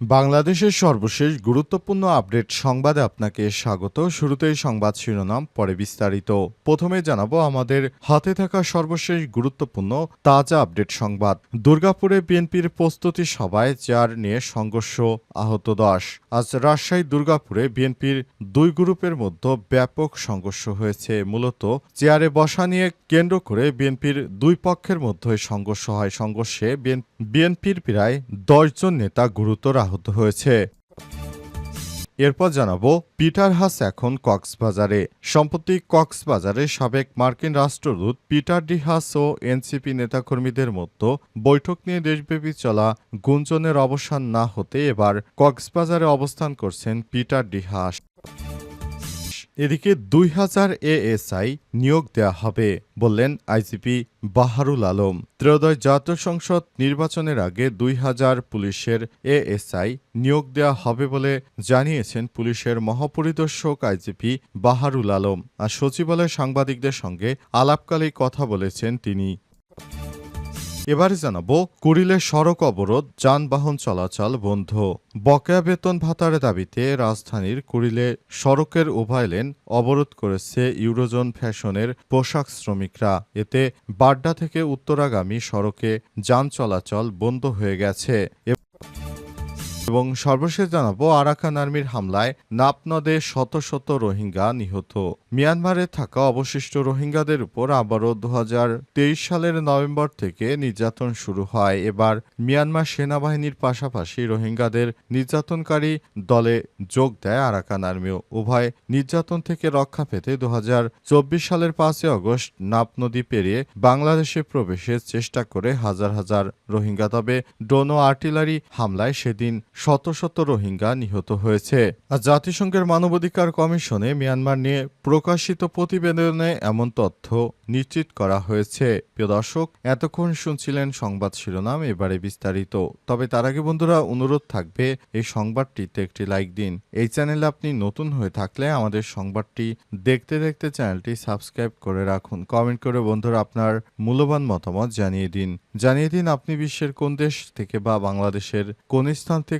বাংলাদেশের সর্বশেষ গুরুত্বপূর্ণ আপডেট সংবাদে আপনাকে স্বাগত। শুরুতেই সংবাদ শিরোনাম, পরে বিস্তারিত। প্রথমে জানাব আমাদের হাতে থাকা সর্বশেষ গুরুত্বপূর্ণ, তাজা আপডেট সংবাদ। দুর্গাপুরে বিএনপির প্রস্তুতি সভায় চেয়ার নিয়ে সংঘর্ষ, আহত দশ। আজ রাজশাহী দুর্গাপুরে বিএনপির দুই গ্রুপের মধ্যে ব্যাপক সংঘর্ষ হয়েছে। মূলত চেয়ারে বসা নিয়ে কেন্দ্র করে বিএনপির দুই পক্ষের মধ্যে সংঘর্ষ হয়। সংঘর্ষে বিএনপির প্রায় দশজন নেতা গুরুতর আহত হয়েছে। এরপর জানাব, পিটার হাস এখন কক্সবাজারে। সম্প্রতি কক্সবাজারে সাবেক মার্কিন রাষ্ট্রদূত পিটার ডি হাস ও এনসিপি নেতাকর্মীদের মতো বৈঠক নিয়ে দেশব্যাপী চলা গুঞ্জনের অবসান না হতে এবার কক্সবাজারে অবস্থান করছেন পিটার ডি হাস। এদিকে দুই হাজার এএসআই নিয়োগ দেয়া হবে বললেন আইজিপি বাহারুল আলম। ত্রয়োদশ জাতীয় সংসদ নির্বাচনের আগে দুই হাজার পুলিশের এএসআই নিয়োগ দেয়া হবে বলে জানিয়েছেন পুলিশের মহাপরিদর্শক আইজিপি বাহারুল আলম। আর সচিবালয় সাংবাদিকদের সঙ্গে আলাপকালেই কথা বলেছেন তিনি। এবারে জানাব, কুড়িলে সড়ক অবরোধ, যানবাহন চলাচল বন্ধ। বকেয়া বেতন ভাতার দাবিতে রাজধানীর কুড়িলে সড়কের উভয় লেন অবরোধ করেছে ইউরোজোন ফ্যাশনের পোশাক শ্রমিকরা। এতে বাড্ডা থেকে উত্তরাগামী সড়কে যান চলাচল বন্ধ হয়ে গেছে। এবং সর্বশেষ জানাব আরাকান আর্মির হামলায় নাপনদে শত শত রোহিঙ্গা নিহত। মিয়ানমারে থাকা অবশিষ্ট রোহিঙ্গাদের উপর আবারও দু সালের নভেম্বর থেকে নির্যাতন শুরু হয়। এবার মিয়ানমার সেনাবাহিনীর পাশাপাশি রোহিঙ্গাদের নির্যাতনকারী দলে যোগ দেয় আরাকান আর্মিও। উভয় নির্যাতন থেকে রক্ষা পেতে দু হাজার চব্বিশ সালের পাঁচই অগস্ট নাপ নদী পেরিয়ে বাংলাদেশে প্রবেশের চেষ্টা করে হাজার হাজার রোহিঙ্গা। তবে ড্রোন ও আর্টিলারি হামলায় সেদিন শত শত রোহিঙ্গা নিহত হয়েছে। আর জাতিসংঘের মানবাধিকার কমিশনে মিয়ানমার নিয়ে প্রকাশিত প্রতিবেদনে এমন তথ্য নিশ্চিত করা হয়েছে। প্রিয় দর্শক, এতক্ষণ শুনছিলেন সংবাদ শিরোনাম, এবারে বিস্তারিত। তবে তার আগে বন্ধুরা, অনুরোধ থাকবে এই সংবাদটিতে একটি লাইক দিন। এই চ্যানেলে আপনি নতুন হয়ে থাকলে আমাদের সংবাদটি দেখতে দেখতে চ্যানেলটি সাবস্ক্রাইব করে রাখুন। কমেন্ট করে বন্ধুরা আপনার মূল্যবান মতামত জানিয়ে দিন। জানিয়ে দিন আপনি বিশ্বের কোন দেশ থেকে বা বাংলাদেশের কোন স্থান থেকে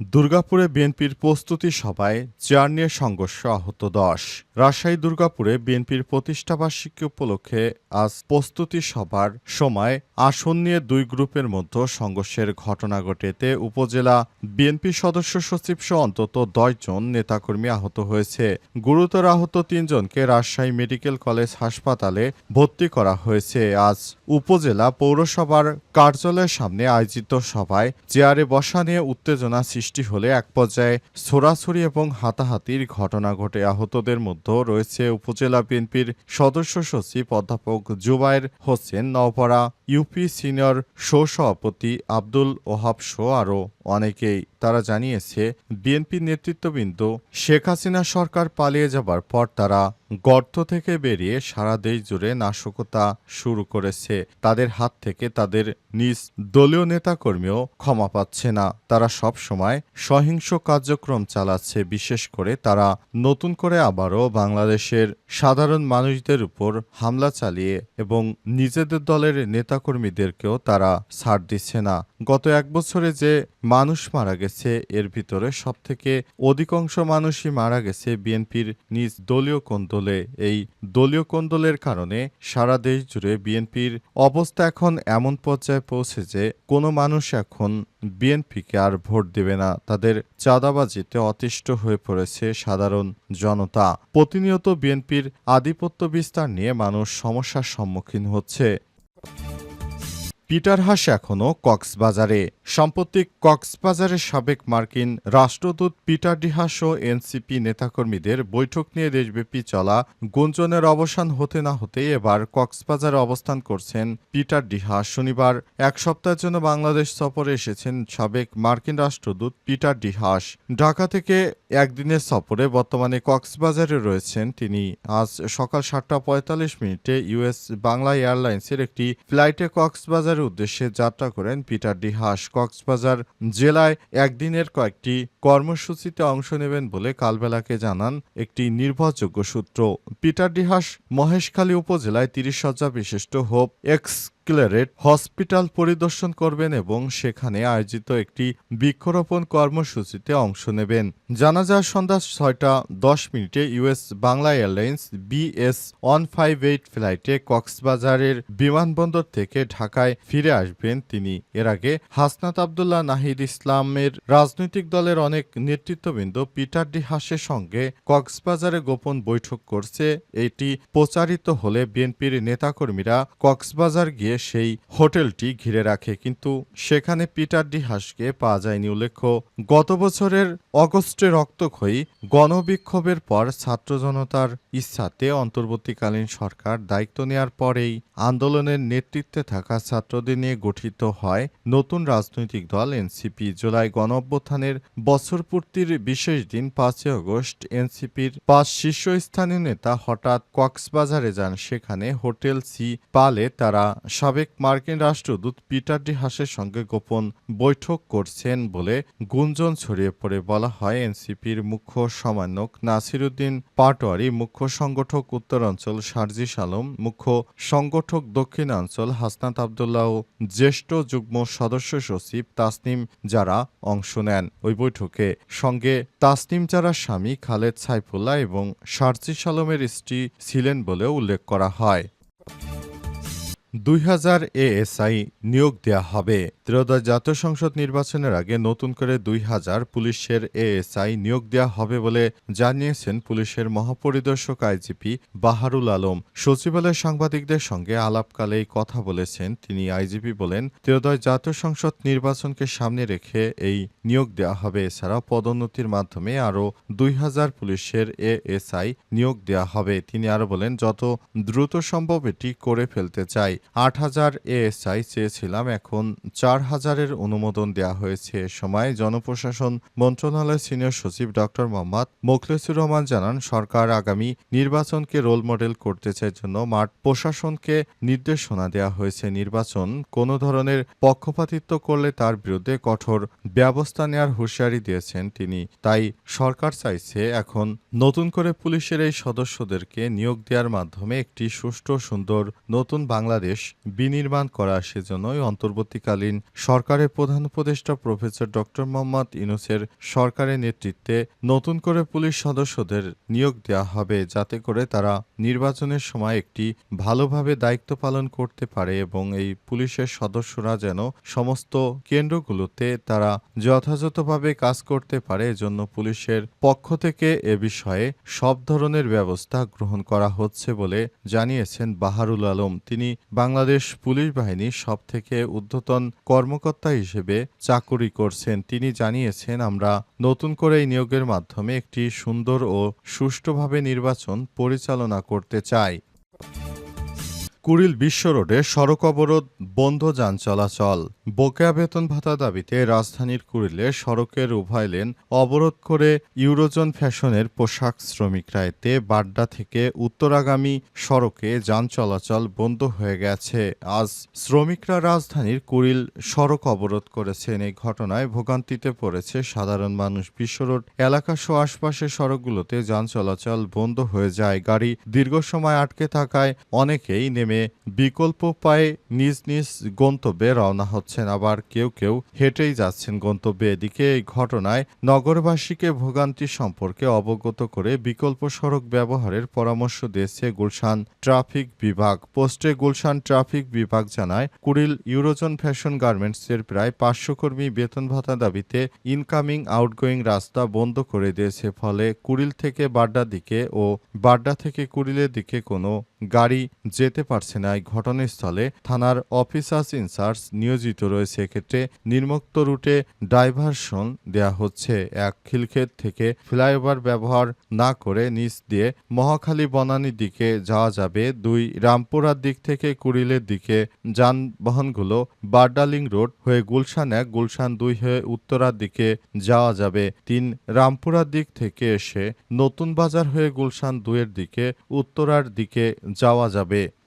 দুর্গাপুরে বিএনপির প্রস্তুতি সভায় চেয়ার নিয়ে সংঘর্ষ আহত দশ। রাজশাহী দুর্গাপুরে বিএনপির প্রতিষ্ঠাবার্ষিকী উপলক্ষে আজ প্রস্তুতি সভার সময় আসন নিয়ে দুই গ্রুপের মধ্যে সংঘর্ষের ঘটনা ঘটেতে উপজেলা বিএনপি সদস্য সচিব সহ অন্তত দশজন নেতাকর্মী আহত হয়েছে। গুরুতর আহত তিনজনকে রাজশাহী মেডিকেল কলেজ হাসপাতালে ভর্তি করা হয়েছে। আজ উপজেলা পৌরসভার কার্যালয়ের সামনে আয়োজিত সভায় চেয়ারে বসা নিয়ে উত্তেজনা সৃষ্টি হলে এক পর্যায়ে ছোড়াছড়ি এবং হাতাহাতির ঘটনা ঘটে। আহতদের মধ্যে রয়েছে উপজেলা বিএনপির সদস্য সচিব অধ্যাপক জুবায়ের হোসেন, নওপাড়া ইউপি সিনিয়র সভাপতি আব্দুল ওহাব শো আরও অনেকেই। তারা জানিয়েছে, বিএনপি নেতৃত্ববৃন্দ শেখ হাসিনা সরকার পালিয়ে যাবার পর তারা গর্ত থেকে বেরিয়ে সারা দেশ জুড়ে নাশকতা শুরু করেছে। তাদের হাত থেকে তাদের নিজ দলীয় নেতাকর্মীও ক্ষমা পাচ্ছে না। তারা সব সময় সহিংস কার্যক্রম চালাচ্ছে। বিশেষ করে তারা নতুন করে আবারও বাংলাদেশের সাধারণ মানুষদের উপর হামলা চালিয়ে এবং নিজেদের দলের নেতাকর্মীদেরকেও তারা ছাড় দিচ্ছে না। গত এক বছরে যে মানুষ মারা গেছে, এর ভিতরে সবথেকে অধিকাংশ মানুষই মারা গেছে বিএনপির নিজ দলীয় কোন্দলে এই দলীয় কোন্দলের কারণে সারা দেশ জুড়ে বিএনপির অবস্থা এখন এমন পর্যায়ে পৌঁছে যে কোনো মানুষ এখন বিএনপিকে আর ভোট দেবে না। তাদের চাঁদাবাজিতে অতিষ্ঠ হয়ে পড়েছে সাধারণ জনতা। প্রতিনিয়ত বিএনপির আধিপত্য বিস্তার নিয়ে মানুষ সমস্যার সম্মুখীন হচ্ছে। পিটার হাস এখনও কক্সবাজারে। সম্প্রতি কক্সবাজারের সাবেক মার্কিন রাষ্ট্রদূত পিটার ডিহাস ও এনসিপি নেতাকর্মীদের বৈঠক নিয়ে দেশব্যাপী চলা গুঞ্জনের অবসান হতে না হতে এবার কক্সবাজারে অবস্থান করছেন পিটার ডিহাস শনিবার এক সপ্তাহের জন্য বাংলাদেশ সফরে এসেছেন সাবেক মার্কিন রাষ্ট্রদূত পিটার ডিহাস ঢাকা থেকে একদিনের সফরে বর্তমানে কক্সবাজারে রয়েছেন তিনি। আজ সকাল সাতটা পঁয়তাল্লিশ মিনিটে ইউএস বাংলা এয়ারলাইন্সের একটি ফ্লাইটে কক্সবাজার কক্সবাজারের উদ্দেশ্যে যাত্রা করেন পিটার ডি হাস। কক্সবাজার জেলায় একদিনের কয়েকটি কর্মসূচিতে অংশ নেবেন বলে কালবেলাকে জানান একটি নির্ভরযোগ্য সূত্র। পিটার ডি হাস মহেশখালী উপজেলায় তিরিশ সজ্জা বিশিষ্ট হোপ এক্স ক্লারেট হসপিটাল পরিদর্শন করবেন এবং সেখানে আয়োজিত একটি বৃক্ষরোপণ কর্মসূচিতে অংশ নেবেন। জানা যায়, সন্ধ্যা ছয়টা দশ মিনিটে US Bangla airlines BS one five eight ফ্লাইটে কক্সবাজারের বিমানবন্দর থেকে ঢাকায় ফিরে আসবেন তিনি। এর আগে হাসনাত আবদুল্লাহ নাহিদ ইসলামের রাজনৈতিক দলের অনেক নেতৃত্ববৃন্দ পিটার ডি হাসের সঙ্গে কক্সবাজারে গোপন বৈঠক করছে। এটি প্রচারিত হলে বিএনপির নেতাকর্মীরা কক্সবাজার গিয়ে সেই হোটেলটি ঘিরে রাখে, কিন্তু সেখানে পিটার ডি হাসকে পাওয়া যায়নি উল্লেখ্য। গত বছরের অগস্টে রক্তক্ষয়ী গণবিক্ষোভের পর ছাত্র জনতার ইচ্ছাতে অন্তর্বর্তীকালীন সরকার দায়িত্ব নেওয়ার পরেই আন্দোলনের নেতৃত্বে থাকা ছাত্রদের নিয়ে গঠিত হয় নতুন রাজনৈতিক দল এনসিপি। জুলাই গণ অভ্যুত্থানের বছর পূর্তির বিশেষ দিন পাঁচই অগস্ট। এনসিপির পাঁচ শীর্ষস্থানীয় নেতা হঠাৎ কক্সবাজারে যান। সেখানে হোটেল সি পালে তারা সাবেক মার্কিন রাষ্ট্রদূত পিটার ডি হাসের সঙ্গে গোপন বৈঠক করছেন বলে গুঞ্জন ছড়িয়ে পড়ে বলা হয়। এনসিপির মুখ্য সমন্বয়ক নাসিরুদ্দিন পাটোয়ারি, মুখ্য সংগঠক উত্তরাঞ্চল সার্জিস আলম মুখ্য সংগঠক দক্ষিণাঞ্চল হাসনাত আবদুল্লাহ ও জ্যেষ্ঠ যুগ্ম সদস্য সচিব তাসনিম যারা অংশ নেন। ওই বৈঠকে সঙ্গে তাসনিম যারা স্বামী খালেদ সাইফুল্লাহ এবং সার্জিস আলমের স্ত্রী ছিলেন বলেও উল্লেখ করা হয়। দুই হাজার এএসআই নিয়োগ দেওয়া হবে। ত্রয়োদশ জাতীয় সংসদ নির্বাচনের আগে নতুন করে দুই হাজার পুলিশের এএসআই নিয়োগ দেওয়া হবে বলে জানিয়েছেন পুলিশের মহাপরিদর্শক আইজিপি বাহারুল আলম। সচিবালয়ের সাংবাদিকদের সঙ্গে আলাপকালে এই কথা বলেছেন তিনি। আইজিপি বলেন, ত্রয়োদশ জাতীয় সংসদ নির্বাচনকে সামনে রেখে এই নিয়োগ দেওয়া হবে। এছাড়া পদোন্নতির মাধ্যমে আরও দুই হাজার পুলিশের এএসআই নিয়োগ দেওয়া হবে। তিনি আরও বলেন, যত দ্রুত সম্ভব এটি করে ফেলতে চাই। আট হাজার এএসআই চেয়েছিলাম, এখন চার হাজারের অনুমোদন দেওয়া হয়েছে এ সময়। জনপ্রশাসন মন্ত্রণালয়ের সিনিয়র সচিব ডক্টর মোহাম্মদ মোখলেসুর রহমান জানান, সরকার আগামী নির্বাচনকে রোল মডেল করতে চায় জন্য মাঠ প্রশাসনকে নির্দেশনা দেওয়া হয়েছে। নির্বাচন কোনো ধরনের পক্ষপাতিত্ব করলে তার বিরুদ্ধে কঠোর ব্যবস্থা নেওয়ার হুঁশিয়ারি দিয়েছেন তিনি। তাই সরকার চাইছে এখন নতুন করে পুলিশের এই সদস্যদেরকে নিয়োগ দেওয়ার মাধ্যমে একটি সুষ্ঠু, সুন্দর, নতুন বাংলাদেশ বিনির্মাণ করা সেজন্যই অন্তর্বর্তীকালীন সরকারের প্রধান উপদেষ্টা প্রফেসর ডক্টর মোহাম্মদ ইউনুসের সরকারের নেতৃত্বে নতুন করে পুলিশ সদস্যদের নিয়োগ দেওয়া হবে যাতে করে তারা নির্বাচনের সময় একটি ভালোভাবে দায়িত্ব পালন করতে পারে এবং এই পুলিশের সদস্যরা যেন সমস্ত কেন্দ্রগুলোতে তারা যথাযথভাবে কাজ করতে পারে এজন্য পুলিশের পক্ষ থেকে এ বিষয়ে সব ধরনের ব্যবস্থা গ্রহণ করা হচ্ছে বলে জানিয়েছেন বাহারুল আলম। তিনি বাংলাদেশ পুলিশ বাহিনীর সব থেকে ঊর্ধ্বতন কর্মকর্তা হিসেবে চাকুরি করছেন। তিনি জানিয়েছেন, আমরা নতুন করে এই নিয়োগের মাধ্যমে একটি সুন্দর ও সুষ্ঠুভাবে নির্বাচন পরিচালনা করতে চাই। কুড়িল বিশ্ব রোডে সড়ক অবরোধ, বন্ধ যান চলাচল। বকেয়া বেতন ভাতা দাবিতে রাজধানীর কুড়িলে সড়কের উভয় লেন অবরোধ করে ইউরোজন ফ্যাশনের পোশাক শ্রমিকরা এতে বাড্ডা থেকে উত্তরাগামী সড়কে যান চলাচল বন্ধ হয়ে গেছে। আজ শ্রমিকরা রাজধানীর কুড়িল সড়ক অবরোধ করেছেন। এই ঘটনায় ভোগান্তিতে পড়েছে সাধারণ মানুষ। বিশ্ব রোড এলাকাসহ আশপাশের সড়কগুলোতে যান চলাচল বন্ধ হয়ে যায়। গাড়ি দীর্ঘ সময় আটকে থাকায় অনেকেই নেমে বিকল্প পায়ে নিজ নিজ গন্তব্যে রওনা হচ্ছেন। আবার কেউ কেউ হেঁটেই যাচ্ছেন গন্তব্যে। এদিকে এই ঘটনায় নগরবাসীকে ভোগান্তি সম্পর্কে অবগত করে বিকল্প সড়ক ব্যবহারের পরামর্শ দিয়েছে গুলশান ট্রাফিক বিভাগ। পোস্টে গুলশান ট্রাফিক বিভাগ জানায়, কুড়িল ইউরোজন ফ্যাশন গার্মেন্টসের প্রায় পাঁচশো কর্মী বেতন ভাতা দাবিতে ইনকামিং আউটগোয়িং রাস্তা বন্ধ করে দিয়েছে। ফলে কুড়িল থেকে বাড্ডার দিকে ও বাড্ডা থেকে কুড়িলের দিকে কোনো গাড়ি যেতে পারছে না। ঘটনাস্থলে থানার অফিসার্স ইনচার্জ নিয়োজিত রয়েছে। এক্ষেত্রে নির্মুক্ত রুটে ডাইভারশন দেয়া হচ্ছে। এক খিলক্ষেত থেকে ফ্লাইওভার ব্যবহার না করে নিচ দিয়ে মহাখালী বনানীর দিকে যাওয়া যাবে। দুই রামপুরার দিক থেকে কুড়িলের দিকে যানবাহনগুলো বার্ডালিং রোড হয়ে গুলশান এক, গুলশান দুই হয়ে উত্তরার দিকে যাওয়া যাবে। তিন রামপুরার দিক থেকে এসে নতুন বাজার হয়ে গুলশান দুইয়ের দিকে উত্তরার দিকে যাওয়া যাবে।